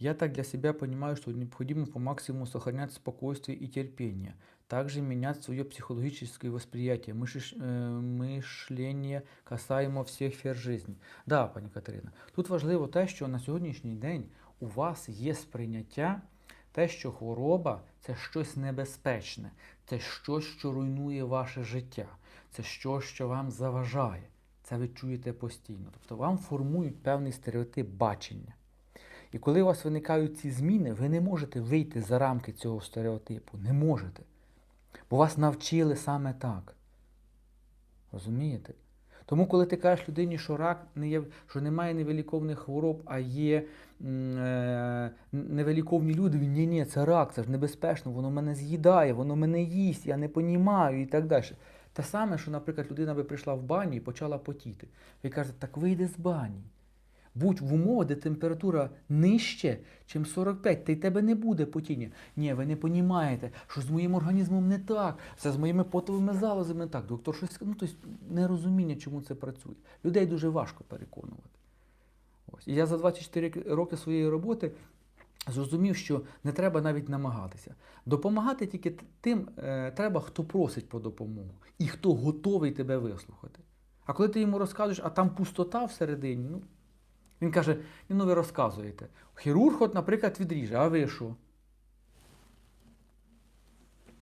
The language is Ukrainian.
Я так для себя понимаю, что необходимо по максимуму сохранять спокойствие и терпение. Также менять свое психологическое восприятие, мышлеш- э, мишлення касаємо всіх сфер жизни. Да, пані Катерина. Тут важливо те, що на сьогоднішній день у вас є сприйняття, те, що хвороба це щось небезпечне, це щось, що руйнує ваше життя, це щось, що вам заважає. Це ви чуєте постійно. Тобто вам формують певний стереотип бачення. І коли у вас виникають ці зміни, ви не можете вийти за рамки цього стереотипу. Не можете. Бо вас навчили саме так. Розумієте? Тому, коли ти кажеш людині, що рак не є, що немає невиліковних хвороб, а є е, невиліковні люди, він ні, ні, це рак, це ж небезпечно, воно мене з'їдає, воно мене їсть, я не понімаю і так далі. Те саме, що, наприклад, людина би прийшла в баню і почала потіти. Ви кажете, так вийди з бані. Будь в умовах, де температура нижче, ніж 45, та й тебе не буде потіння. Ні, ви не розумієте, що з моїм організмом не так, це з моїми потовими залозами не так. Доктор щось ну, тобто нерозуміння, чому це працює. Людей дуже важко переконувати. Ось. І я за 24 роки своєї роботи зрозумів, що не треба навіть намагатися. Допомагати тільки тим е, треба, хто просить про допомогу і хто готовий тебе вислухати. А коли ти йому розказуєш, а там пустота всередині, ну, він каже, ну ви розказуєте. Хірург, от, наприклад, відріже, а ви що?